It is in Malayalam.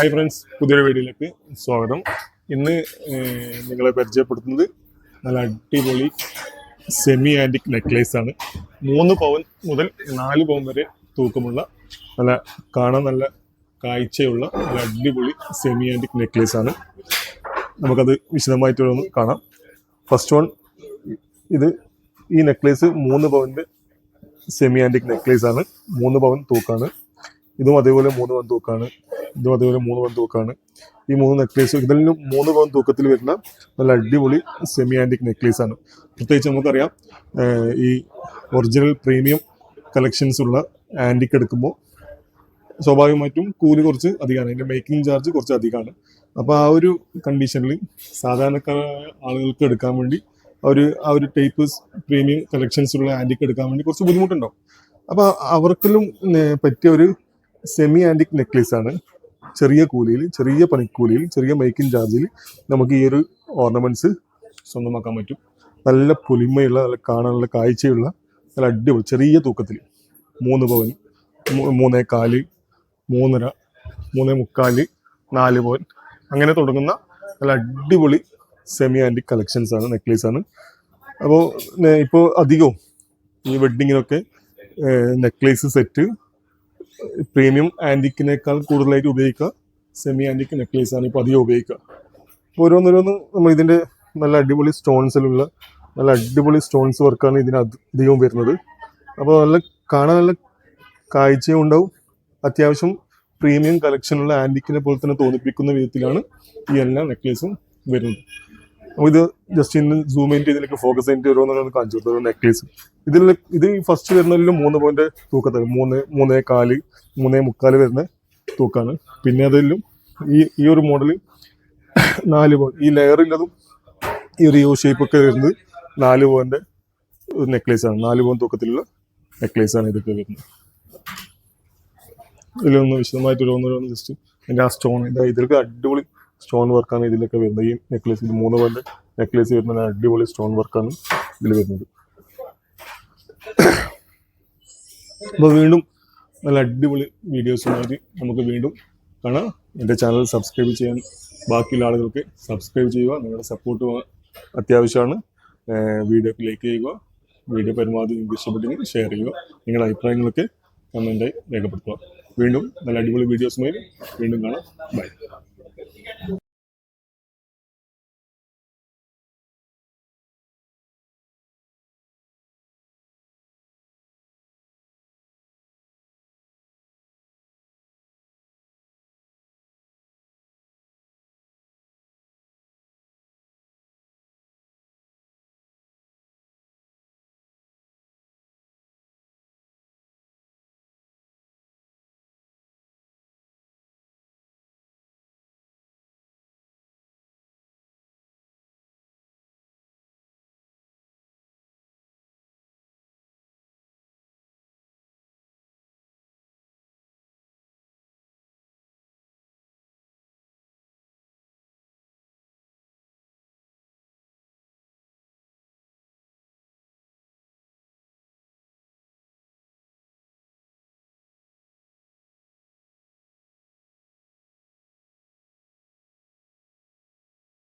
ഹായ് ഫ്രണ്ട്സ് പുതിയൊരു വീഡിയോയിലേക്ക് സ്വാഗതം. ഇന്ന് നിങ്ങളെ പരിചയപ്പെടുത്തുന്നത് നല്ല അടിപൊളി സെമി ആന്റിക് നെക്ലേസ് ആണ്. മൂന്ന് പവൻ മുതൽ നാല് പവൻ വരെ തൂക്കമുള്ള നല്ല കാണാൻ നല്ല കാഴ്ചയുള്ള നല്ല അടിപൊളി സെമി ആന്റിക് നെക്ലേസ് ആണ്. നമുക്കത് വിശദമായിട്ട് ഒന്ന് കാണാം. ഫസ്റ്റ് വൺ ഇത് ഈ നെക്ലേസ് മൂന്ന് പവന്റെ സെമി ആന്റിക് നെക്ലേസ് ആണ്. മൂന്ന് പവൻ തൂക്കാണ്. ഇതും അതേപോലെ മൂന്ന് പവൻ തൂക്കാണ്. ഇതും അതേപോലെ മൂന്ന് പവൻ തൂക്കാണ് ഈ മൂന്ന് നെക്ലേസ് ഇതിലും മൂന്ന് പവൻ തൂക്കത്തിൽ വരുന്ന നല്ല അടിപൊളി സെമി ആന്റിക് നെക്ലേസ് ആണ്. പ്രത്യേകിച്ച് നമുക്കറിയാം ഈ ഒറിജിനൽ പ്രീമിയം കളക്ഷൻസ് ഉള്ള ആന്റിക് എടുക്കുമ്പോൾ സ്വാഭാവികമായിട്ടും കൂലി കുറച്ച് അധികമാണ്. അതിന്റെ മേക്കിംഗ് ചാർജ് കുറച്ച് അധികമാണ്. അപ്പോൾ ആ ഒരു കണ്ടീഷനിൽ സാധാരണക്കാരായ ആളുകൾക്ക് എടുക്കാൻ വേണ്ടി ഒരു ആ ഒരു ടൈപ്പ് പ്രീമിയം കളക്ഷൻസ് ഉള്ള ആന്റിക് എടുക്കാൻ വേണ്ടി കുറച്ച് ബുദ്ധിമുട്ടുണ്ടാവും. അപ്പോൾ അവർക്കെല്ലാം പറ്റിയ ഒരു സെമി ആന്റിക് നെക്ലേസ് ആണ്. ചെറിയ കൂലിയിൽ ചെറിയ പണിക്കൂലിയിൽ ചെറിയ മേക്കിംഗ് ചാർജിൽ നമുക്ക് ഈ ഒരു ഓർണമെന്റ്സ് സ്വന്തമാക്കാൻ പറ്റും. നല്ല പൊലിമയുള്ള നല്ല കാണാനുള്ള കാഴ്ചയുള്ള നല്ല അടിപൊളി ചെറിയ തൂക്കത്തിൽ മൂന്ന് പവൻ മൂന്നേ കാൽ മൂന്നര മൂന്നേ മുക്കാൽ നാല് പവൻ. അങ്ങനെ തുടങ്ങുന്ന നല്ല അടിപൊളി സെമി ആന്റിക് കളക്ഷൻസ് ആണ് നെക്ലേസ് ആണ്. അപ്പോൾ ഇപ്പോൾ അധികവും ഈ വെഡ്ഡിങ്ങിനൊക്കെ നെക്ലേസ് സെറ്റ് പ്രീമിയം ആന്റിക്കിനേക്കാൾ കൂടുതലായിട്ട് ഉപയോഗിക്കുക. സെമി ആന്റിക് നെക്ലേസ് ആണ് ഇപ്പോൾ അധികം ഉപയോഗിക്കുക. ഓരോന്നോരോന്ന് നമ്മൾ ഇതിന്റെ നല്ല അടിപൊളി സ്റ്റോൺസിലുള്ള നല്ല അടിപൊളി സ്റ്റോൺസ് വർക്കാണ് ഇതിന് അധ- അധികവും വരുന്നത്. അപ്പോൾ നല്ല കാണാൻ നല്ല കാഴ്ചയും ഉണ്ടാവും. അത്യാവശ്യം പ്രീമിയം കളക്ഷനുള്ള ആന്റിക്കിനെ പോലെ തന്നെ തോന്നിപ്പിക്കുന്ന വിധത്തിലാണ് ഈ എല്ലാ നെക്ലേസും വരുന്നത്. ഇത് ജസ്റ്റ് ഇന്ന് സൂം ഇൻ ഇതിലേക്ക് ഫോക്കസ് ചെയ്തിട്ട് ഓരോന്നോരോന്ന് കാണിച്ചു കൊടുത്തത് നെക്ലേസ് ഇതിൽ ഇത് ഫസ്റ്റ് വരുന്നതിലും മൂന്ന് പോയിന്റ് തൂക്കത്തിൽ മൂന്ന് മൂന്നേ കാൽ മൂന്നേ മുക്കാൽ വരുന്ന തൂക്കാണ്. പിന്നെ അതിലും ഈ ഈ ഒരു മോഡൽ നാല് പോയിന്റ് ഈ ലെയർ ഇല്ലതും ഈ ഒരു യു ഷേപ്പ് ഒക്കെ വരുന്നത് നാല് പോയിന്റ് നെക്ലേസ് ആണ്. നാല് പോയിന്റ് തൂക്കത്തിലുള്ള നെക്ലേസ് ആണ് ഇതൊക്കെ വരുന്നത്. ഇതിലൊന്ന് വിശദമായിട്ട് ഓരോന്നോരോന്ന് ജസ്റ്റ് എന്റെ ആ സ്റ്റോൺ ഇതാ ഇതിലൊക്കെ അടിപൊളി സ്റ്റോൺ വർക്കാണ് ഇതിലൊക്കെ വരുന്നത്. ഈ നെക്ലേസ് ഇത് മൂന്ന് പോലെ നെക്ലേസ് വരുന്ന അടിപൊളി സ്റ്റോൺ വർക്കാണ് ഇതിൽ വരുന്നത്. അപ്പോൾ വീണ്ടും നല്ല അടിപൊളി വീഡിയോസുമായിട്ട് നമുക്ക് വീണ്ടും കാണാം. എന്റെ ചാനൽ സബ്സ്ക്രൈബ് ചെയ്യാൻ ബാക്കിയുള്ള ആളുകൾക്ക് സബ്സ്ക്രൈബ് ചെയ്യുക. നിങ്ങളുടെ സപ്പോർട്ട് അത്യാവശ്യമാണ്. വീഡിയോക്ക് ലൈക്ക് ചെയ്യുക. വീഡിയോ പരമാവധി നിങ്ങൾക്ക് ഇഷ്ടപ്പെട്ടെങ്കിൽ ഷെയർ ചെയ്യുക. നിങ്ങളുടെ അഭിപ്രായങ്ങളൊക്കെ കമന്റായി രേഖപ്പെടുത്തുക. വീണ്ടും നല്ല അടിപൊളി വീഡിയോസുമായി വീണ്ടും കാണാം. ബൈ